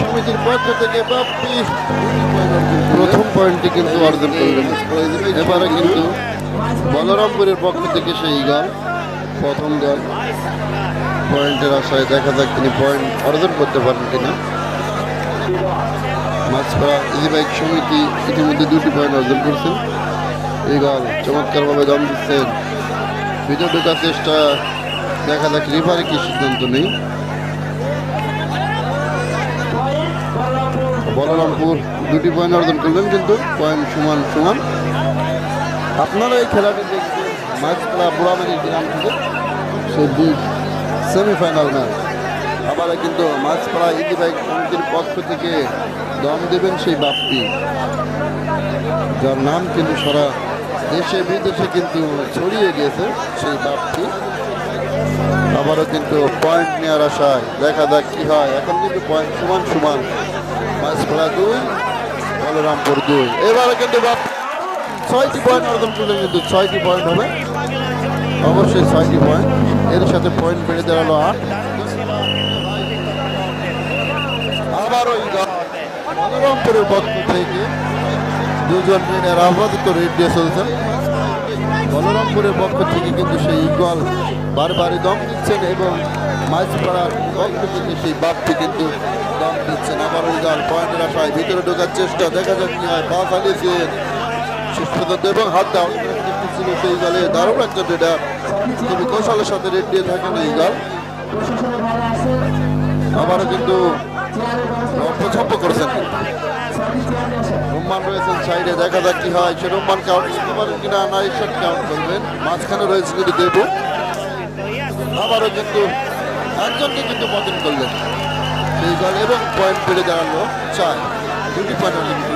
সমিতির থেকে প্রথম পয়েন্টটি কিন্তু অর্জন করলেন। এবারে কিন্তু বলরামপুরের পক্ষ থেকে সেই গান, প্রথম দল পয়েন্টের আশায় দেখা যাক তিনি পয়েন্ট অর্জন করতে পারেন কিনা। মাছপাড়া ইজি বাইক সমিতি ইতিমধ্যে দুটি পয়েন্ট অর্জন করছেন। এই গাল চমৎকারভাবে দম দিচ্ছেন। ভিতর ঢোকার চেষ্টা, দেখা যাক রিফারে কি সিদ্ধান্ত নেই। বলরামপুর দুটি পয়েন্ট অর্জন করলেন কিন্তু পয়েন্ট সমান সমান। আপনারা এই খেলাটি দেখছেন মাছপাড়া বুড়ামারি গ্রাম থেকে সেই দুই সেমিফাইনাল ম্যাচ আবার কিন্তু মাছপাড়া ইজি বাইক সমিতির পক্ষ থেকে দম দেবেন সেই বাপ্পি যার নাম কিন্তু সারা দেশে, বিদেশে কিন্তু ছড়িয়ে গিয়েছে সেই বাপ্পি আবারও কিন্তু পয়েন্ট নেওয়ার আশায় দেখা যাক কি হয়। এখন কিন্তু পয়েন্ট সমান সমান। মাছপাড়া দুই বলরামপুর দুই। এবারে কিন্তু ছয়টি পয়েন্ট অর্জন করলে কিন্তু ছয়টি পয়েন্ট হবে। অবশ্যই ছয়টি পয়েন্ট এর সাথে পয়েন্ট বেড়ে দাঁড়াল আট। আবার ওই বলরামপুরের পক্ষ থেকে দুজন রেডার আপাতত রেড দিয়ে চলছেন। বলরামপুরের পক্ষ থেকে কিন্তু সেই ইগল বারবারই দম দিচ্ছেন এবং মাঝপাড়ার পক্ষ থেকে সেই বাপটি কিন্তু দম দিচ্ছেন আবার ইগল পয়েন্টের আশায় ভিতরে ঢোকার চেষ্টা দেখা যাক কি হয়। পা চালিয়েছেন শেষ এবং হাত দাও। ছিল সেই গলে দারুণ একটা রেডার তিনি কৌশলের সাথে রেড দিয়ে থাকেন এই গাল। আবারও কিন্তু ছপ্প করেছেন। রুম্মান রয়েছেন সাইডে, দেখা যাক কি হয়। সে রুম্মান কাউন্ট করতে পারেন কিনা না ঈশ্বর কাউন্ট করবেন। মাঝখানে রয়েছে কিন্তু দেবু। আবারও কিন্তু একজনকে কিন্তু পতন করলেন। সেই দল এবং পয়েন্ট পেরে দাঁড়াল চার। দুটি পয়েন্ট কিন্তু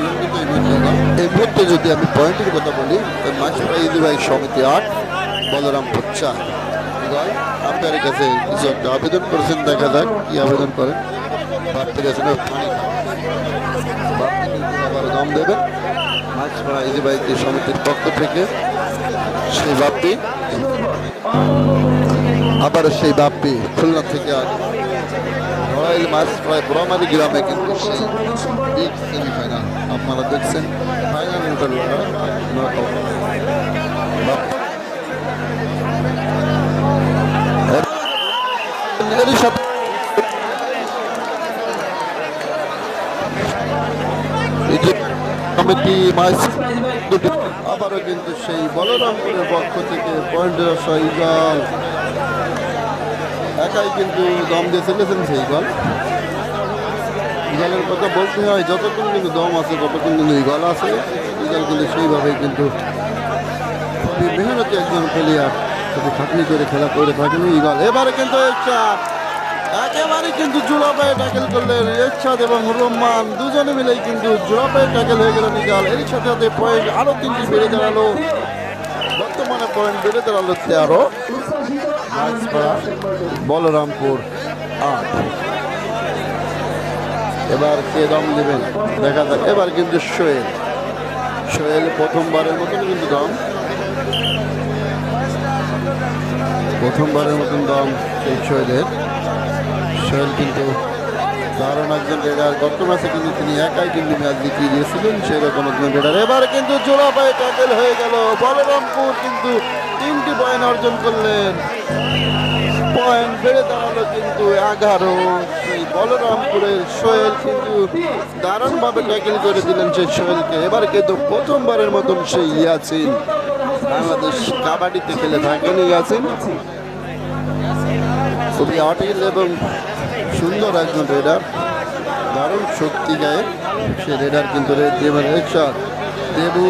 এই মুহূর্তে এই মুহূর্তে যদি আমি পয়েন্টের কথা বলি মাঝপাড়া ইদুবাই সমিতি আট, বলরামপুর দল আম্পায়ারের কাছে কিছু একটা আবেদন করেছেন, দেখা যাক কি আবেদন করেন। পানি বাপ্পি দম দেবেন। মাছপাড়া ইদিবাই সমিতির পক্ষ থেকে সেই বাপ্পি। আবার সেই বাপ্পি খুলনা থেকে আর রয়্যাল মাছ প্রায় ব্রহ্মারি গ্রামে কিন্তু সেই সেমিফাইনাল আপনারা দেখছেন এরই সাথে এই যে কমিটি মাছ দুটি। আবারও কিন্তু সেই বলরামপুরের পক্ষ থেকে পয়েন্টের আশায় ইগল একাই কিন্তু দম দিয়ে চলেছেন সেই গল ইগলের কথা বলতে হয়, যতক্ষণ কিন্তু দম আছে, ততক্ষণ কিন্তু ইগল আছে। ইগল কিন্তু সেইভাবেই কিন্তু মেহনতি একজন প্লেয়ার যদি খাটনি করে খেলা করে থাকেন ইগল এবারে কিন্তু একটা একেবারে কিন্তু জোড়াপায়ে ট্যাকেল করলেন এরশাদ এবং রহমান দুজনে মিলেই কিন্তু জোড়াপায়ে ট্যাকেল হয়ে গেল ইগল এর সাথে সাথে পয়েন্ট আরও তিনটি বেড়ে দাঁড়াল। বর্তমানে পয়েন্ট বেড়ে দাঁড়াল তেরো। বলরামপুর আট। এবার কে দম দেবেন? দেখা যাক। এবার কিন্তু সোহেল। সোহেল প্রথমবারের মতন কিন্তু দম। প্রথমবারের মতন দম এই সোহেলের। সোহেল কিন্তু দারুণ একজন রেডার। গত ম্যাচে কিন্তু তিনি একাই কিন্তু ম্যাচ জিতিয়ে দিয়েছিলেন, সেরকম একজন রেডার। এবার কিন্তু জোড়া পায়ে ট্যাকেল হয়ে গেল। বলরামপুর কিন্তু তিনটি পয়েন্ট অর্জন করলেন। পয়েন্ট বেড়ে দাঁড়াল কিন্তু এগারো। সেই বলরামপুরের সোহেল কিন্তু দারুণভাবে ট্যাকেল করে দিলেন সেই সোহেলকে। এবার কিন্তু প্রথমবারের মতন সেই ইয়াছিন বাংলাদেশ কাবাডিতে খেলে থাকেন ইয়াছিন খুবই অটিল এবং সুন্দর একজন রেডার, দারুণ শক্তি গায়ে। সে রেডার কিন্তু হেডশট দেবু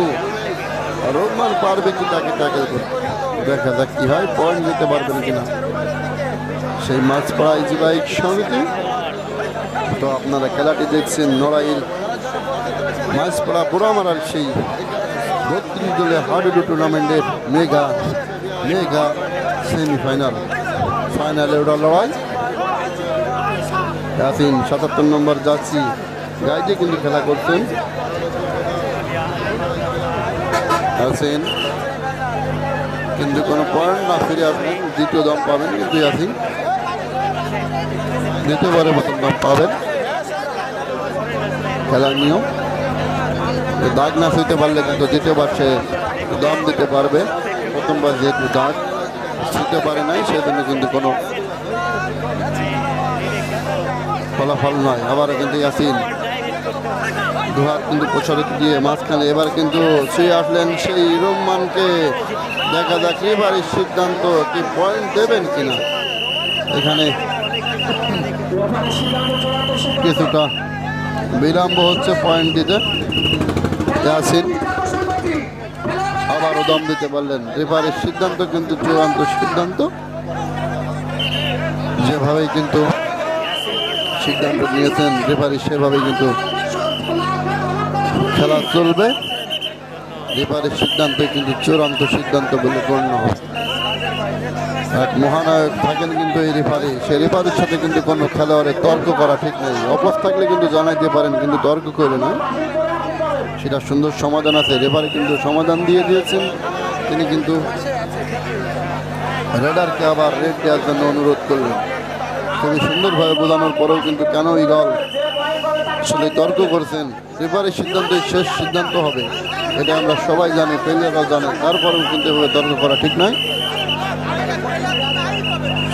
রহমান পারবে কি তাকে ট্যাকেল করতে? দেখা যাক কি হয়, পয়েন্ট নিতে পারবেন কিনা। সেই মাছপাড়া ইজি বাইক সমিতি, তো আপনারা খেলাটি দেখছেন নড়াইল মাছপাড়া বুড়ামারার সেই বত্রিশ দলের হাডুডু টুর্নামেন্টের মেগা মেগা সেমিফাইনাল। ফাইনালে ওরা লড়াই। ইয়াসিন সাতাত্তর নম্বর যাচ্ছি গাইডে কিন্তু খেলা করছেন। ইয়াসিন কিন্তু কোনো পয়েন্ট না ফিরে আসবেন দ্বিতীয় দম পাবেন কিন্তু ইয়াসিন দ্বিতীয়বারের মতন দাম পাবেন। খেলার নিয়ম। দাগ না ছুঁতে পারলে কিন্তু দ্বিতীয়বার সে দম দিতে পারবে। প্রথমবার যেহেতু দাগ, ছুঁতে পারে নাই, সেজন্য কিন্তু কোনো ফলাফল নয়। আবারও কিন্তু ইয়াসিন দুহাত কিন্তু প্রসারিত দিয়ে মাঝখানে এবার কিন্তু ছুঁয়ে আসলেন সেই রহমানকে দেখা যাক এবারের সিদ্ধান্ত কি পয়েন্ট দেবেন কিনা। এখানে কিছুটা বিলম্ব হচ্ছে পয়েন্ট দিতে। ইয়াসিন আবারও দম দিতে পারলেন। রেফারের সিদ্ধান্ত কিন্তু চূড়ান্ত সিদ্ধান্ত। যেভাবেই কিন্তু সিদ্ধান্ত নিয়েছেন, রেফারি সেভাবেই কিন্তু খেলা চলবে। রেফারির সিদ্ধান্ত কিন্তু চূড়ান্ত সিদ্ধান্ত বলে গণ্য হবে এক মহানায়ক থাকেন কিন্তু এই রেফারি। সেই রেফারির সাথে কিন্তু কোনো খেলোয়াড়ের তর্ক করা ঠিক নেই। অপস থাকলে কিন্তু জানাইতে পারেন, কিন্তু তর্ক করে না। সেটা সুন্দর সমাধান আছে। রেফারি কিন্তু সমাধান দিয়ে দিয়েছেন। তিনি কিন্তু রেডারকে আবার রেড দেওয়ার জন্য অনুরোধ করলেন। খুবই সুন্দরভাবে বোঝানোর পরেও কিন্তু কেন ইগল আসলে তর্ক করছেন? রেফারির সিদ্ধান্তই শেষ সিদ্ধান্ত হবে, এটা আমরা সবাই জানি প্লেয়াররাও জানে। তারপরেও কিন্তু এভাবে তর্ক করা ঠিক নয়।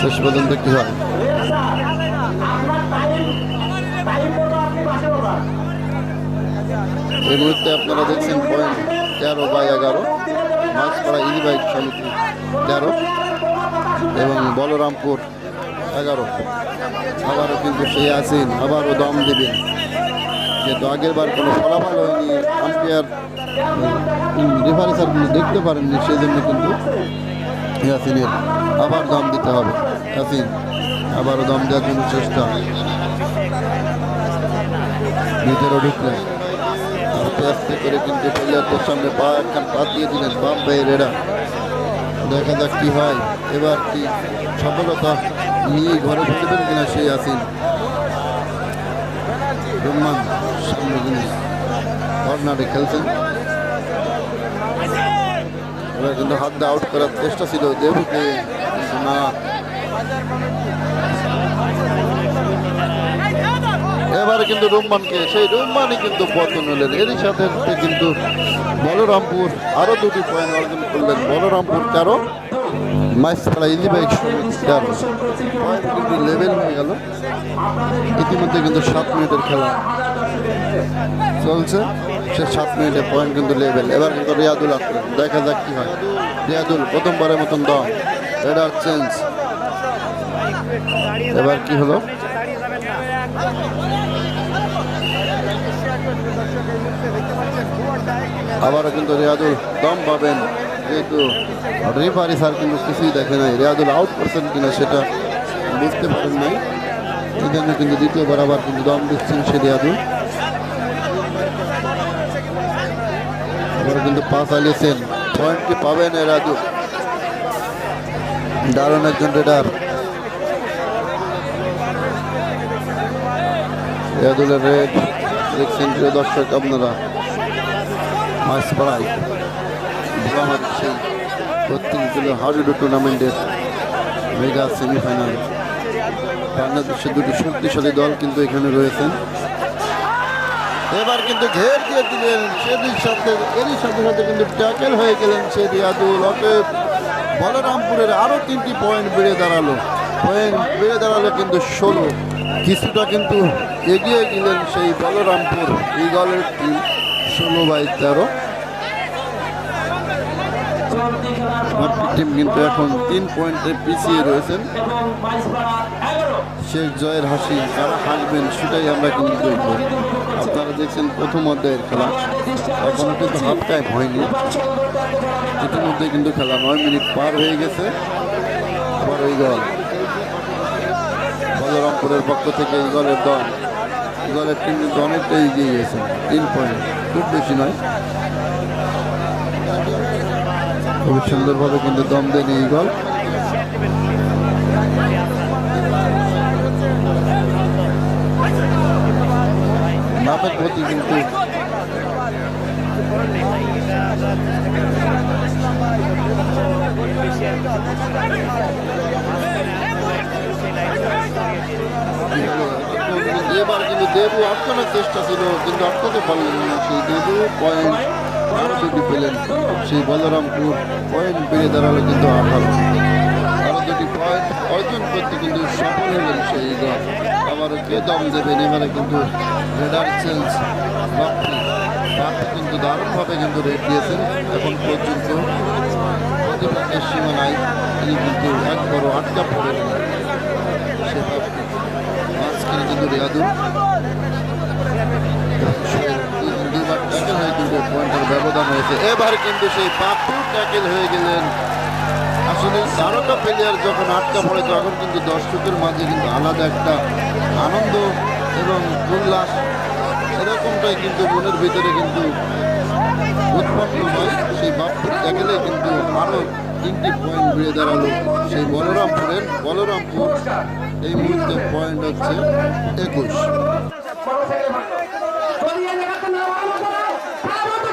শেষ পর্যন্ত কি হয়? এই মুহূর্তে আপনারা দেখছেন পয়েন্ট তেরো বাই এগারো মাছপাড়া ইজি বাইক সমিতি তেরো এবং বলরামপুর এগারো। আবারও কিন্তু সেই আসেন আবারও দম দেবেন। যেহেতু আগের বার কোনো ফলাফল হয়নি আম্পায়ার রেফারি কিন্তু দেখতে পারেননি সেই জন্য কিন্তু ইয়াসিনের আবার দম দিতে হবে। ইয়াসিন, আবারও দম দেওয়ার জন্য চেষ্টা। ভিতরে ঢুকলেন। আস্তে আস্তে করে কিন্তু প্লেয়ারদের সামনে পা, একখান পা দিয়ে দিলেন, বাম ভাই রেডা দেখা যাক কী হয়। এবার কি সফলতা নিয়ে ঘরে ফিরবেন কিনা সেই আসিন রহমান সামনে যিনি কর্নারে খেলছেন। কিন্তু হাত দিয়ে আউট করার চেষ্টা ছিল দেবুকে কিন্তু না। এবারে কিন্তু রুম্মানকে সেই রুম্মানই কিন্তু পতন হলেন। এরই সাথে কিন্তু বলরামপুর আরও দুটি পয়েন্ট অর্জন করলেন। বলরামপুর তেরো সমিতি তেরো পয়েন্ট কিন্তু লেভেল হয়ে গেল। ইতিমধ্যে কিন্তু সাত মিনিটের খেলা চলছে। সে সাত মিনিটে পয়েন্ট কিন্তু লেভেল। এবার কিন্তু রিয়াদুল আসলেন দেখা যাক কি হয়। রিয়াদুল প্রথমবারের মতন দম রেডার চেঞ্জ এবার কি হলো? আবারও কিন্তু রিয়াদুল দম পাবেন। যেহেতু রেফারি স্যার কিন্তু কিছুই দেখে নাই। রিয়াদুল আউট করছেন কিনা সেটা বুঝতে পারেন নাই। এই জন্য কিন্তু দ্বিতীয়বার আবার কিন্তু দম দিচ্ছেন সে রিয়াদুল। আবার কিন্তু পা চালিয়েছেন পয়েন্টটি পাবেন রাজু দারুণ একজন রেডার রিয়াদুলের রেড দেখছেন প্রিয় দর্শক আপনারা। মাছ পাড়ায়। ভোলামার সেই বত্রিশ জেলা হাডুডু টুর্নামেন্টের মেগা সেমিফাইনাল। বাংলাদেশের দুটি শক্তিশালী দল কিন্তু এখানে রয়েছেন। এবার কিন্তু ঘের দিয়ে দিলেন সেদিন সাথে, এরই সাথে সাথে কিন্তু ট্যাকেল হয়ে গেলেন সে রিয়াদুল অতএব বলরামপুরের আরও তিনটি পয়েন্ট বেড়ে দাঁড়াল। পয়েন্ট বেড়ে দাঁড়াল কিন্তু ষোলো। কিছুটা কিন্তু এগিয়ে গেলেন সেই বলরামপুর ইগলের টিম, ষোলো বাই তেরো। টিম কিন্তু এখন তিন পয়েন্টে পিছিয়ে রয়েছেন। শেষ জয়ের হাসি যারা হাসবেন সেটাই আমরা কিন্তু দেখব। আপনারা দেখছেন প্রথম অধ্যায়ের খেলা। এখনও কিন্তু হাফ টাইম হয়নি। ইতিমধ্যে কিন্তু খেলা নয় মিনিট পার হয়ে গেছে। আবার ওই দল। বলরামপুরের পক্ষ থেকে ইগলের দল। ইগলের টিম কিন্তু অনেকটাই এগিয়ে গেছে। তিন পয়েন্ট খুব বেশি নয়। খুব সুন্দরভাবে কিন্তু দম দেন এই গল। কিন্তু এবার কিন্তু দেবু আটকানোর চেষ্টা ছিল, কিন্তু আটকাতে পারলেন না। সেই দেবু পয়েন্ট দুটি পেলেন সেই বলরামপুর পয়েন্ট বেড়ে দাঁড়াল কিন্তু আঠারো। আরও দুটি পয়েন্ট অর্জন করতে কিন্তু সফল হলেন সেই দল। আবার কে দম দেবেন? এবারে কিন্তু রেডার চেঞ্জ বাপ্পি বাপ্পি কিন্তু দারুণভাবে কিন্তু রেড দিয়েছেন এখন পর্যন্ত। প্রতিপক্ষের সীমানায় তিনি কিন্তু একবারও আটকা পড়েন। সে বাপ্পি মাঝখানে কিন্তু রিয়াদুল। ট্যাকেল পয়েন্টের ব্যবধান হয়েছে। এবার কিন্তু সেই পাপ্পু ট্যাকেল হয়ে গেলেন আসলে তারকা প্লেয়ার যখন আটকা পড়ে, তখন কিন্তু দর্শকের মাঝে কিন্তু আলাদা একটা আনন্দ এবং উল্লাস এরকমটাই কিন্তু মনের ভিতরে কিন্তু উৎপন্ন হয়। সেই বাপ্পুর ট্যাকেলে কিন্তু আরও তিনটি পয়েন্ট বেড়ে দাঁড়াল। সেই বলরামপুরের, বলরামপুর এই মুহূর্তে পয়েন্ট হচ্ছে একুশ।